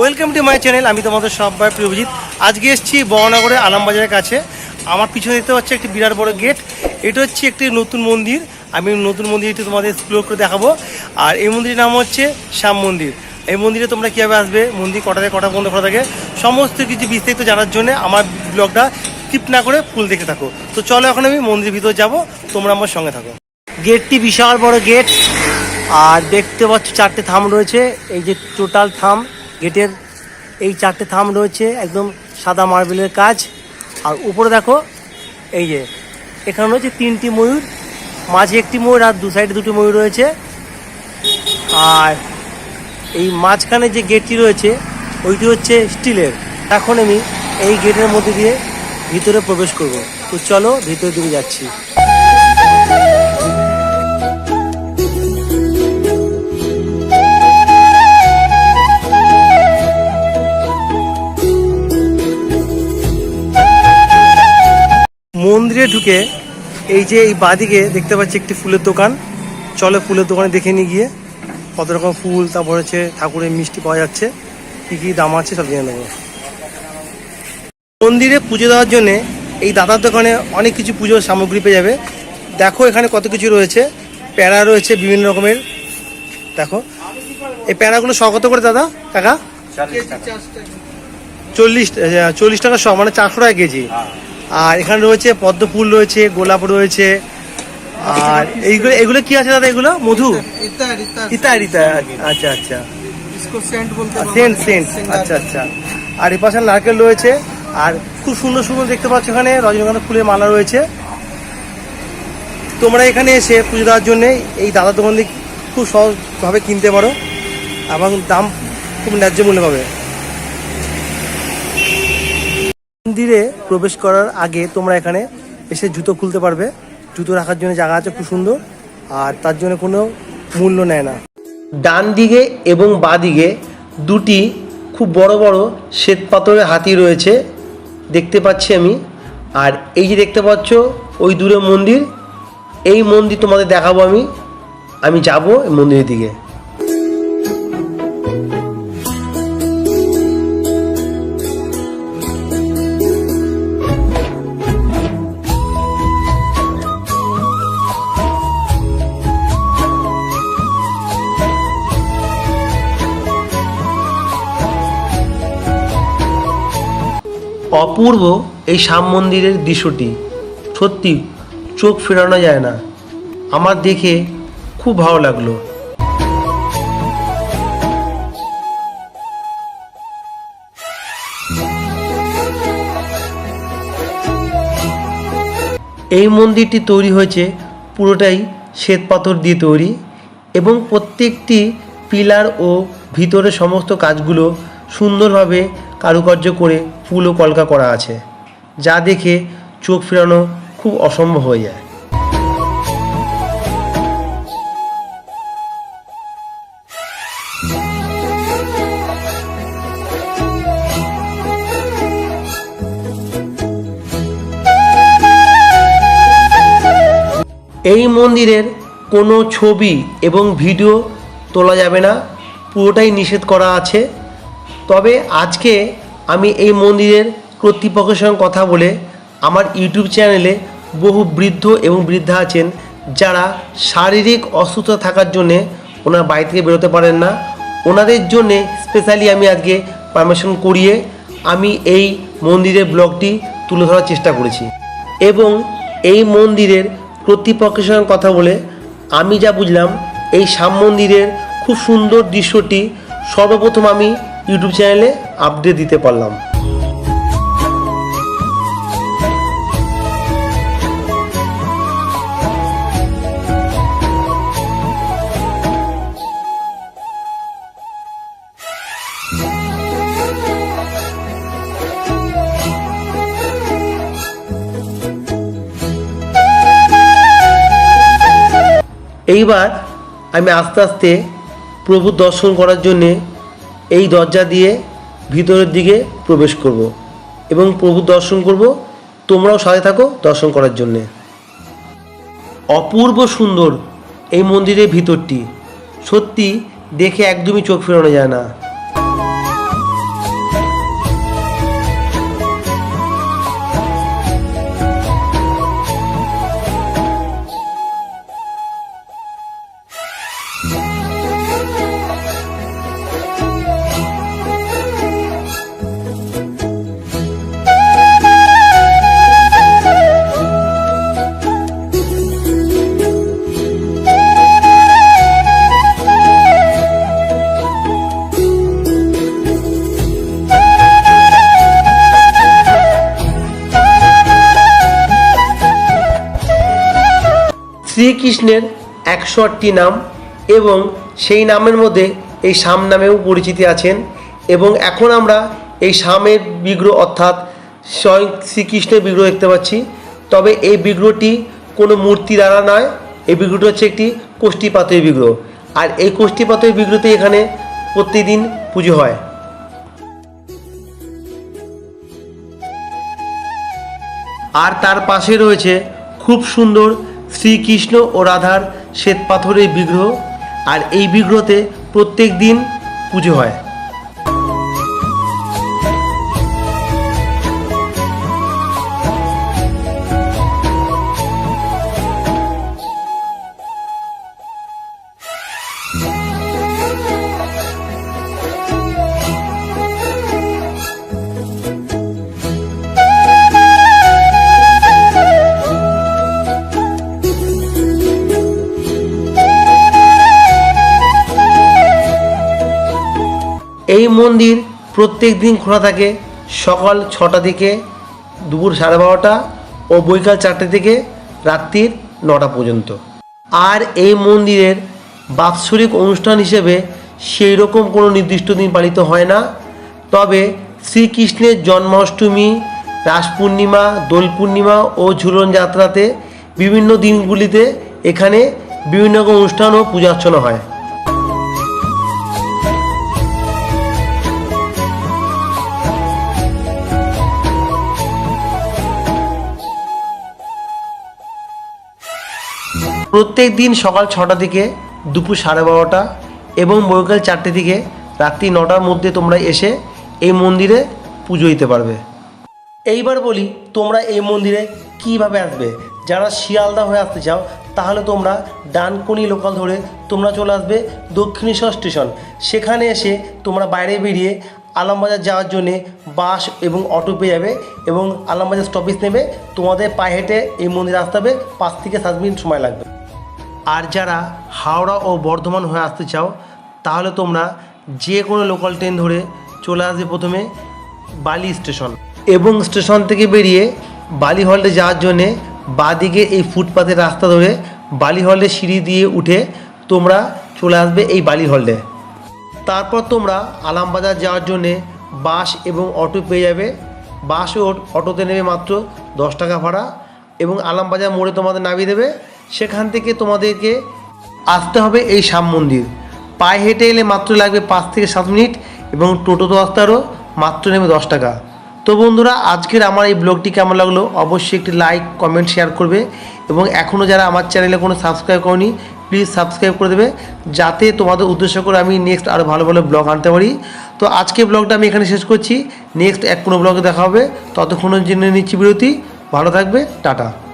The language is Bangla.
ওয়েলকাম টু মাই চ্যানেল, আমি তোমাদের সবাই প্রিয়জিৎ আজকে এসেছি বহনগরে আলামবাজারের কাছে। আমার পিছনে দেখতে পাচ্ছি একটি বিরাট বড় গেট। এটা হচ্ছে একটি নতুন মন্দির। আমি নতুন মন্দির মন্দিরটি তোমাদের এক্সপ্লোর করে দেখাবো। আর এই মন্দিরের নাম হচ্ছে শ্যাম মন্দির। এই মন্দিরে তোমরা কীভাবে আসবে? মন্দির কটা থেকে কটা বন্ধ করা থাকে? সমস্ত কিছু বিস্তারিত জানার জন্য আমার ব্লগটা স্কিপ না করে ফুল দেখে থাকো। তো চলো এখন আমি মন্দিরের ভিতর যাব। তোমরা আমার সঙ্গে থাকো। গেটটি বিশাল বড় গেট। আর দেখতে পাচ্ছ চারটে থাম রয়েছে। এই যে টোটাল থাম গেটের এই চারটে থাম রয়েছে, একদম সাদা মার্বেলের কাজ। আর উপরে দেখো, এই যে, এখানে রয়েছে তিনটি ময়ূর, মাঝে একটি ময়ূর আর দু সাইডে দুটি ময়ূর রয়েছে। আর এই মাঝখানে যে গেটটি রয়েছে, ওইটি হচ্ছে স্টিলের। এখন আমি এই গেটের মধ্যে দিয়ে ভিতরে প্রবেশ করব। তো চলো ভিতরে দিকে যাচ্ছি। মন্দিরে ঢুকে এই যে এই বাদিকে দেখতে পাচ্ছি একটি ফুলের দোকান। চলো ফুলের দোকানে দেখে নিয়ে গিয়ে কত রকম ফুল তারপর হচ্ছে ঠাকুরের মিষ্টি পাওয়া যাচ্ছে কি কি দাম আছে সব জেনে নেব। মন্দিরে পুজো দেওয়ার জন্য এই দাদার দোকানে অনেক কিছু পুজোর সামগ্রী পেয়ে যাবে। দেখো এখানে কত কিছু রয়েছে প্যারা রয়েছে বিভিন্ন রকমের। দেখো এই প্যারাগুলো শ কত করে দাদা কাকা? চল্লিশ চল্লিশ টাকা শ মানে চারশো টাকা কেজি। আর এখানে রয়েছে পদ্ম ফুল রয়েছে, গোলাপ রয়েছে। আর এইগুলো এগুলো কি আছে দাদা এগুলো? মধু? ইতা আচ্ছা আচ্ছা। সেন্ট সেন্ট আচ্ছা আচ্ছা। আর এ পাশে নারকেল রয়েছে। আর খুব সুন্দর সুন্দর দেখতে পাচ্ছ এখানে রজনীগন্ধা ফুলের মালা রয়েছে। তোমরা এখানে এসে পুজো দেওয়ার জন্যে এই দাদা দোকান থেকে খুব সহজভাবে কিনতে পারো। এবং দাম খুব ন্যায্য মূল্য পাবে। মন্দিরে প্রবেশ করার আগে তোমরা এখানে এসে জুতো খুলতে পারবে। জুতো রাখার জন্য জায়গা আছে, খুব সুন্দর। আর তার জন্য কোনো মূল্য নেয় না। ডান দিকে এবং বাঁ দিকে দুটি খুব বড় বড় শ্বেত পাথরের হাতি রয়েছে, দেখতে পাচ্ছি আমি। আর এই যে দেখতে পাচ্ছ, ওই দূরে মন্দির। এই মন্দির তোমাদের দেখাবো আমি। আমি যাব মন্দিরের দিকে। অপূর্ব এই শ্যাম মন্দিরের দৃশ্যটি। সত্যি চোখ ফেরানো যায় না। আমার দেখে খুব ভালো লাগল। এই মন্দিরটি তৈরি হয়েছে পুরোটাই শ্বেত পাথর দিয়ে তৈরি এবং প্রত্যেকটি পিলার ও ভিতরে সমস্ত কাজগুলো সুন্দরভাবে কারুকার্য করে ফুল ও কলকা করা আছে, যা দেখে চোখ ফেরানো খুব অসম্ভব হয়ে যায়। এই মন্দিরের কোনো ছবি এবং ভিডিও তোলা যাবে না, পুরোটাই নিষেধ করা আছে। তবে আজকে আমি এই মন্দিরের কর্তৃপক্ষের সঙ্গে কথা বলে আমার ইউটিউব চ্যানেলে বহু বৃদ্ধ এবং বৃদ্ধা আছেন যারা শারীরিক অসুস্থতা থাকার জন্যে ওনার বাড়ি থেকে বেরোতে পারেন না। ওনাদের জন্যে স্পেশালি আমি আজকে পারমিশন করিয়ে আমি এই মন্দিরের ব্লগটি তুলে ধরার চেষ্টা করেছি এবং এই মন্দিরের কর্তৃপক্ষের সঙ্গে কথা বলে আমি যা বুঝলাম, এই শ্যাম মন্দিরের খুব সুন্দর দৃশ্যটি সর্বপ্রথম আমি ইউটিউব চ্যানেলে আপডেট দিতে পারলাম। এইবার আমি আস্তে আস্তে প্রভু দর্শন করার জন্যে এই দরজা দিয়ে ভিতরের দিকে প্রবেশ করব এবং প্রভু দর্শন করব। তোমরাও সাথে থাকো দর্শন করার জন্যে। অপূর্ব সুন্দর এই মন্দিরের ভিতরটি। সত্যি দেখে একদমই চোখ ফেরানো যায় না। শ্রীকৃষ্ণের একশো আটটি নাম এবং সেই নামের মধ্যে এই শাম নামেও পরিচিতি আছেন এবং এখন আমরা এই শামের বিগ্রহ অর্থাৎ স্বয়ং শ্রীকৃষ্ণের বিগ্রহ দেখতে পাচ্ছি। তবে এই বিগ্রহটি কোনো মূর্তি দ্বারা নয়, এই বিগ্রহটি হচ্ছে একটি কোষ্ঠী পাথরের বিগ্রহ। আর এই কোষ্ঠী পাথরের বিগ্রহতে এখানে প্রতিদিন পুজো হয়। আর তার পাশে রয়েছে খুব সুন্দর শ্রীকৃষ্ণ ও রাধার শ্বেতপাথরের বিগ্রহ। আর এই বিগ্রহতে প্রত্যেক দিন পুজো হয়। এই মন্দির প্রত্যেক দিন খোলা থাকে সকাল ছটা থেকে দুপুর সাড়ে বারোটা ও বৈকাল চারটে থেকে রাত্রির নটা পর্যন্ত। আর এই মন্দিরের বাৎসরিক অনুষ্ঠান হিসেবে সেই রকম কোনো নির্দিষ্ট দিন পালিত হয় না। তবে শ্রীকৃষ্ণের জন্মাষ্টমী রাস পূর্ণিমা দোল পূর্ণিমা ও ঝুলন যাত্রাতে বিভিন্ন দিনগুলিতে এখানে বিভিন্ন রকম অনুষ্ঠান ও পূজা অর্চনা হয়। প্রত্যেক দিন সকাল ছটা থেকে দুপুর সাড়ে বারোটা এবং বৈকাল চারটে থেকে রাত্রি নটার মধ্যে তোমরা এসে এই মন্দিরে পুজো দিতে পারবে। এইবার বলি, তোমরা এই মন্দিরে কীভাবে আসবে? যারা শিয়ালদা হয়ে আসতে চাও, তাহলে তোমরা ডানকুনি লোকাল ধরে তোমরা চলে আসবে দক্ষিণেশ্বর স্টেশন। সেখানে এসে তোমরা বাইরে বেরিয়ে আলমবাজার যাওয়ার জন্যে বাস এবং অটো পেয়ে যাবে এবং আলমবাজার স্টপেজ নেবে। তোমাদের পায়ে হেঁটে এই মন্দিরে আসতে হবে, পাঁচ থেকে সাত মিনিট সময় লাগবে। আর যারা হাওড়া ও বর্ধমান হয়ে আসতে চাও, তাহলে তোমরা যে কোনো লোকাল ট্রেন ধরে চলে আসবে প্রথমে বালি স্টেশন এবং স্টেশন থেকে বেরিয়ে বালি হল্টে যাওয়ার জন্যে বাঁদিকে এই ফুটপাথের রাস্তা ধরে বালি হল্টে সিঁড়ি দিয়ে উঠে তোমরা চলে আসবে এই বালি হল্টে তারপর তোমরা আলামবাজার যাওয়ার জন্যে বাস এবং অটো পেয়ে যাবে। বাস ও অটোতে নেবে মাত্র দশ টাকা ভাড়া এবং আলামবাজার মোড়ে তোমাদের নামিয়ে দেবে। সেখান থেকে তোমাদেরকে আসতে হবে এই শ্যাম মন্দির। পায়ে হেঁটে এলে মাত্র লাগবে পাঁচ থেকে সাত মিনিট এবং টোটোতে আসতে আরও মাত্র নেবে দশ টাকা। তো বন্ধুরা, আজকের আমার এই ব্লগটি কেমন লাগল অবশ্যই একটি লাইক, কমেন্ট, শেয়ার করবে এবং এখনও যারা আমার চ্যানেলে কোনো সাবস্ক্রাইব করনি, প্লিজ সাবস্ক্রাইব করে দেবে যাতে তোমাদের উদ্দেশ্য করে আমি নেক্সট আরও ভালো ভালো ব্লগ আনতে পারি। তো আজকে ব্লগটা আমি এখানে শেষ করছি। নেক্সট এক কোনো ব্লগে দেখা হবে। ততক্ষণের জন্য নিচ্ছি বিরতি। ভালো থাকবে। টাটা।